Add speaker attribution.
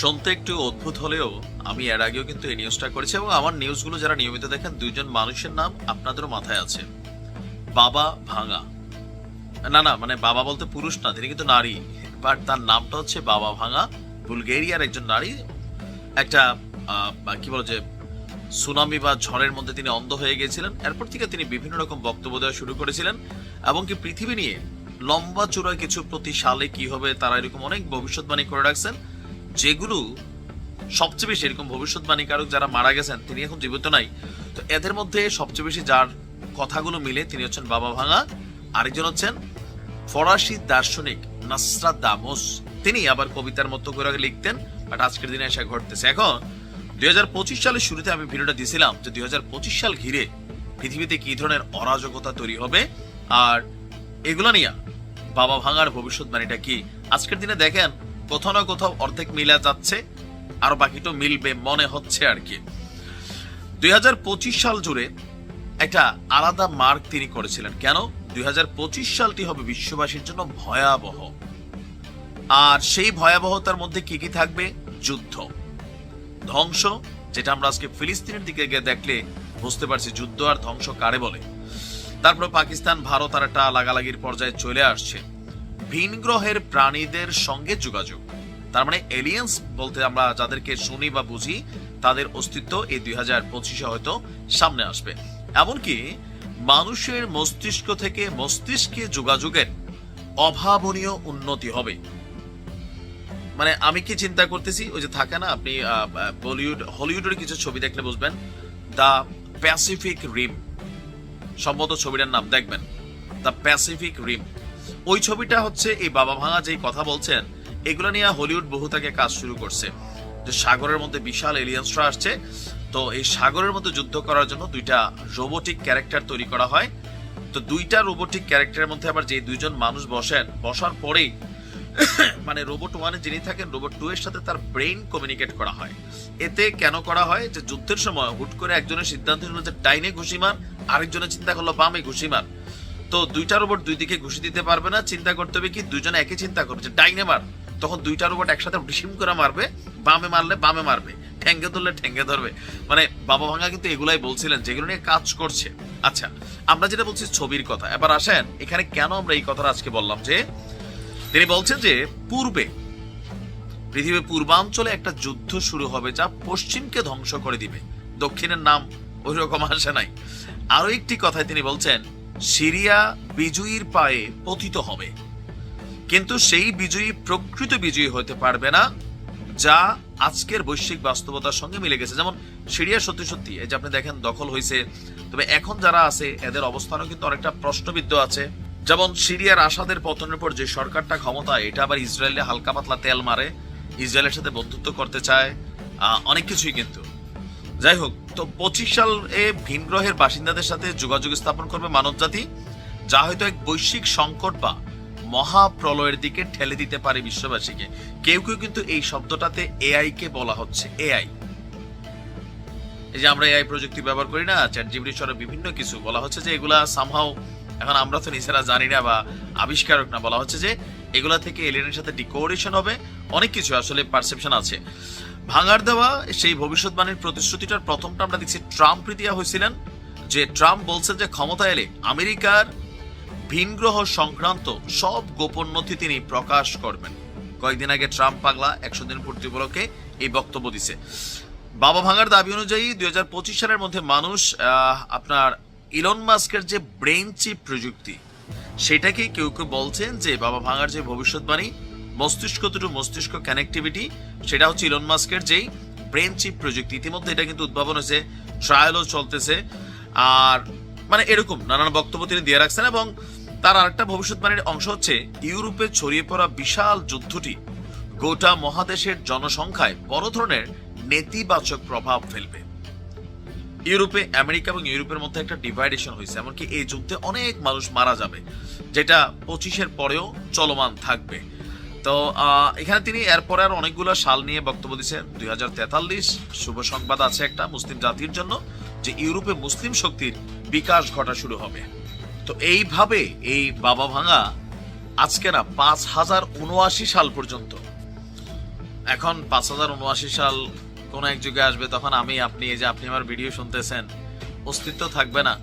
Speaker 1: শুনতে একটু অদ্ভুত হলেও আমি এর আগেও কিন্তু এই নিউজটা করেছি এবং আমার নিউজগুলো যারা নিয়মিত দেখেন, দুইজন মানুষের নাম আপনাদেরও মাথায় আছে। বাবা ভাঙা। না না মানে বাবা বলতে পুরুষ না, তিনি কিন্তু নারী। বাট তার নামটা হচ্ছে বাবা ভাঙা, বুলগেরিয়ার একজন নারী। একটা কি বলে যে, সুনামি বা ঝড়ের মধ্যে তিনি অন্ধ হয়ে গিয়েছিলেন এরপর থেকে তিনি বিভিন্ন রকম বক্তব্য দেওয়া শুরু করেছিলেন এবং কি পৃথিবী নিয়ে লম্বা চূড়া কিছু প্রতি সালে কি হবে, তারা এরকম অনেক ভবিষ্যৎবাণী করে রাখছেন। যেগুলো সবচেয়ে বেশি এরকম ভবিষ্যৎবাণী কারক যারা মারা গেছেন, তিনি এখন জীবিত নাই। তো এদের মধ্যে সবচেয়ে বেশি যার কথাগুলো মিলে তিনি হচ্ছেন বাবা ভাঙা, আরেকজন হচ্ছেন ফরাসি দার্শনিক নাসরাত দামোস। তিনি আবার কবিতার মতো করে লিখতেন, বাট আজকের দিনে এসে ঘটতেছে। এখন, দুই হাজার পঁচিশ সালের শুরুতে আমি ভিডিওটা দিয়েছিলাম যে দুই হাজার পঁচিশ সাল ঘিরে পৃথিবীতে কি ধরনের অরাজকতা তৈরি হবে, আর এগুলো নিয়ে বাবা ভাঙার ভবিষ্যৎবাণীটা কি? আজকের দিনে দেখেন কোথাও না কোথাও অর্ধেক মিলা যাচ্ছে, আর বাকিটা মিলবে মনে হচ্ছে আর কি। দুই হাজার পঁচিশ সাল জুড়ে একটা আলাদা মার্ক তিনি করেছিলেন। কেন? দুই হাজার পঁচিশ সালটি হবে বিশ্ববাসীর জন্য ভয়াবহ। আর সেই ভয়াবহতার মধ্যে কি কি থাকবে? যুদ্ধ। ধ্বংস, যেটা আমরা আজকে ফিলিস্তিনের দিকে গিয়ে দেখলে বুঝতে পারছি যুদ্ধ আর ধ্বংস কারে বলে। তারপরে পাকিস্তান, ভারত আর একটা লাগালাগির পর্যায়ে চলে আসছে। ভিন গ্রহের প্রাণীদের সঙ্গে যোগাযোগ। তার মানে এলিয়েন্স বলতে আমরা যাদেরকে শুনি বা বুঝি, তাদের অস্তিত্ব এই দুই হাজার পঁচিশে হয়তো সামনে আসবে। এমনকি মানুষের মস্তিষ্ক থেকে মস্তিষ্কে যোগাযোগের অভাবনীয় উন্নতি হবে। মানে আমি কি চিন্তা করতেছি? ওই যে থাকে না, আপনি বলিউড, হলিউডের কিছু ছবি দেখলে বুঝবেন। দ্য প্যাসিফিক রিম, সম্ভবত ছবিটার নাম, দেখবেন। The Pacific Rim. ওই ছবিটা হচ্ছে এই বাবা ভাঙা যেই কথা বলছেন, এগুলো নিয়ে হলিউড বহু থেকে কাজ শুরু করছে। যে সাগরের মধ্যে বিশাল এলিয়েন্সরা আসছে, তো এই সাগরের মধ্যে যুদ্ধ করার জন্য দুইটা রোবোটিক ক্যারেক্টার তৈরি করা হয়। তো দুইটা রোবোটিক ক্যারেক্টারের মধ্যে আবার যে দুইজন মানুষ বসেন, বসার পরেই মানে রোবট ওয়ানে যিনি থাকেন রোবট টু এর সাথে তার ব্রেইন কমিউনিকেট করা হয়। এতে কেন করা হয়? যে যুদ্ধের সময় হুট করে একজনের সিদ্ধান্ত নিল যে ডাইনে ঘুষি মার, আরেকজনের চিন্তা করল বামে ঘুষি মার। তো দুইটা রোবট দুই দিকে ঘুষি দিতে পারবে না, চিন্তা করতে হবে কি দুজনে একই চিন্তা করবে ডাইনে মার, তখন দুইটা রোবট একসাথে ডিসিম করে মারবে, বামে মারলে বামে মারবে, ঠেঙ্গে ধরলে ঠেঙ্গে ধরবে। মানে বাবা ভাঙা কিন্তু এগুলাই বলছিলেন, যেগুলো নিয়ে কাজ করছে। আচ্ছা আমরা যেটা বলছি ছবির কথা, এবার আসেন, এখানে কেন আমরা এই কথাটা আজকে বললাম যে, তিনি বলছেন যে, পূর্বে পৃথিবীর পূর্বাঞ্চলে একটা যুদ্ধ শুরু হবে যা পশ্চিমকে ধ্বংস করে দিবে। দক্ষিণের নাম ওই রকম আসে নাই। আরও একটি কথায় তিনি বলছেন সিরিয়া বিজয়ীর পায়ে পতিত হবে। কিন্তু সেই বিজয়ী প্রকৃত বিজয়ী হতে পারবে না, যা আজকের বৈশ্বিক বাস্তবতার সঙ্গে মিলে গেছে। যেমন সিরিয়া সত্যি সত্যি, এই যে আপনি দেখেন দখল হয়েছে, তবে এখন যারা আছে, এদের অবস্থানও কিন্তু অনেকটা প্রশ্নবিদ্ধ আছে। যেমন সিরিয়ার আসাদের পতনের পর যে সরকারটা ক্ষমতায়, এটা আবার ইসরায়েলে হালকা পাতলা তেল মারে, ইসরায়েলের সাথে বন্ধুত্ব করতে চায় অনেক কিছুই কিন্তু। যাই হোক তো পঁচিশ সাল এ ভিন গ্রহের বাসিন্দাদের সাথে যোগাযোগ স্থাপন করবে মানবজাতি, যা হয়তো এক বৈশ্বিক সংকট বা মহাপ্রলয়ের দিকে ঠেলে দিতে পারে বিশ্ববাসীকে। কেউ কেউ কিন্তু এই শব্দটাতে এআই কে বলা হচ্ছে এআই এই যে আমরা এআই প্রযুক্তি ব্যবহার করি না চ্যাট জিবিটি সহ বিভিন্ন কিছু, বলা হচ্ছে যে এগুলা সামহাও এখন আমরা তো নিজেরা জানি না বা আবিষ্কারক না, বলা হচ্ছে যে এগুলা থেকে এলিয়েনের সাথে ডিকোরেশন হবে, অনেক কিছু আসলে পারসেপশন আছে। ভাঙার দেওয়া সেই ভবিষ্যৎবাণীর প্রতিশ্রুতিটার প্রথমটা আমরা দেখছি ট্রাম্প দিয়া হয়েছিলেন যে ট্রাম্প বলছেন যে ক্ষমতা এলে আমেরিকার ভিনগ্রহ সংক্রান্ত সব গোপন নথি তিনি প্রকাশ করবেন। কয়েকদিন আগে ট্রাম্প পাগলা একশো দিন পূর্তি উপলক্ষে এই বক্তব্য দিছে। বাবা ভাঙার দাবি অনুযায়ী দুই হাজার পঁচিশ সালের মধ্যে মানুষ আপনার ইলন মাস্কের যে ব্রেন চিপ প্রযুক্তি, সেটাকে কেউ কেউ বলছেন যে বাবা ভাঙার যে ভবিষ্যৎবাণী, মস্তিষ্ক দুটো মস্তিষ্ক কানেক্টিভিটি সেটা হচ্ছে ইলন মাস্কের যেই ব্রেন চিপ প্রযুক্তি। ইতিমধ্যে এটা কিন্তু উদ্ভাবন হয়েছে ট্রায়ালও চলতেছে। আর মানে এরকম নানান বক্তব্য তিনি দিয়ে রাখছেন এবং তার আরেকটা ভবিষ্যৎবাণীর অংশ হচ্ছে, ইউরোপে ছড়িয়ে পড়া বিশাল যুদ্ধটি গোটা মহাদেশের জনসংখ্যায় বড় ধরনের নেতিবাচক প্রভাব ফেলবে। ইউরোপে, আমেরিকা এবং ইউরোপের মধ্যে একটা ডিভাইডেশন হয়েছে। এমনকি এই যুদ্ধে অনেক মানুষ মারা যাবে, যেটা পঁচিশের পরেও চলমান থাকবে। তো এখানে তিনি এরপরে আর অনেকগুলো সাল নিয়ে বক্তব্য দিচ্ছেন দুই হাজার তেতাল্লিশ শুভ সংবাদ আছে একটা মুসলিম জাতির জন্য, যে ইউরোপে মুসলিম শক্তির বিকাশ ঘটা শুরু হবে। তো এইভাবে এই বাবা ভাঙা আজকে না পাঁচ হাজার উনআশি সাল পর্যন্ত। এখন পাঁচ হাজার উনআশি সাল কোন এক যুগে আসবে, তখন আমি, আপনি এই যে আপনি আমার ভিডিও শুনতেছেন, অস্তিত্ব থাকবে না।